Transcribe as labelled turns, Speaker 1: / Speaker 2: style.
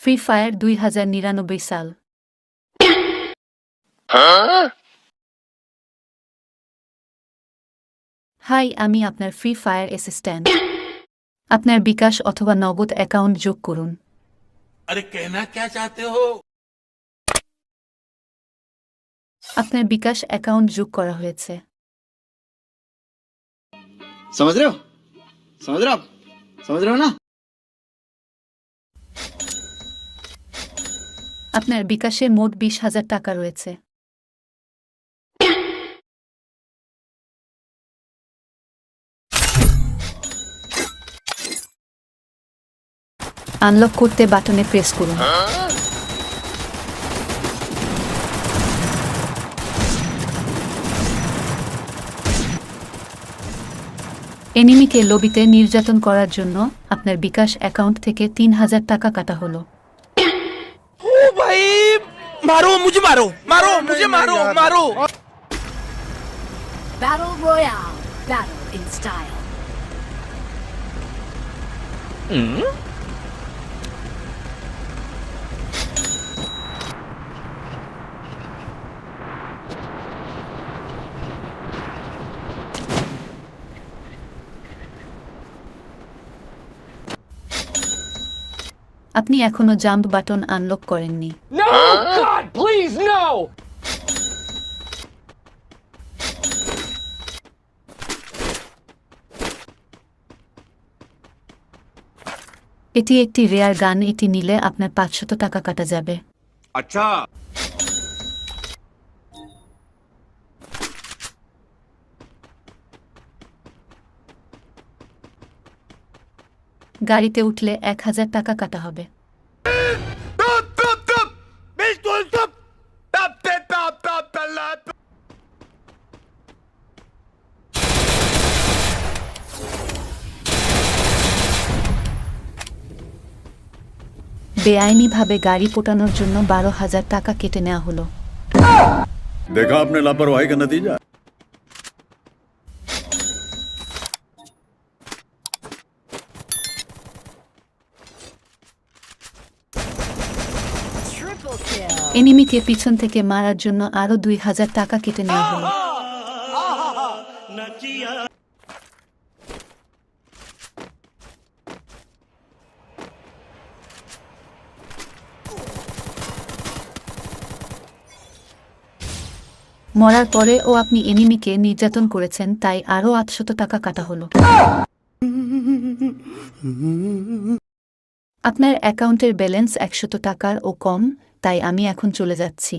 Speaker 1: Free fire দুই হাজার নিরানব্বই সাল হাই আমি আপনার ফ্রি ফায়ার অ্যাসিস্ট্যান্ট আপনার বিকাশ অথবা নগদ অ্যাকাউন্ট যোগ করুন
Speaker 2: अरे कहना क्या चाहते हो
Speaker 1: আপনার বিকাশ অ্যাকাউন্ট যোগ করা হয়েছে
Speaker 3: समझ रहे हो समझ रहे हो आप समझ रहे हो ना
Speaker 1: আপনার বিকাশে মোট বিশ হাজার টাকা রয়েছে। আনলক করতে বাটনে প্রেস করুন। এনিমিকে লবিতে নির্যাতন করার জন্য আপনার বিকাশ অ্যাকাউন্ট থেকে তিন হাজার টাকা কাটা হলো।
Speaker 2: भाई। मारो मुझे मारो। मारो मुझे मारो मारो।
Speaker 4: बैरो इन स्टाइल
Speaker 1: আপনি এখনও জাম্প বাটন আনলক করেননি। এটি একটি রেয়ার গান এটি নিলে আপনার পাঁচশত টাকা কাটা যাবে।
Speaker 2: আচ্ছা।
Speaker 1: গাড়িতে উঠলে এক হাজার টাকা কাটা হবে। বেআইনিভাবে গাড়ি পোটানোর জন্য বারো হাজার টাকা কেটে নেওয়া হলো।
Speaker 5: দেখা আপনি আপনার লাপারওয়াহি
Speaker 4: কা নতিজা
Speaker 1: এনিমিকে পিছন থেকে মারার জন্য আরও দুই হাজার টাকা কেটে নেওয়া হলো। মরার পরে ও আপনি এনিমিকে নির্যাতন করেছেন, তাই আরও আটশত টাকা কাটা হলো। আপনার অ্যাকাউন্টের ব্যালেন্স একশত টাকার ও কম তাই আমি এখন চলে যাচ্ছি।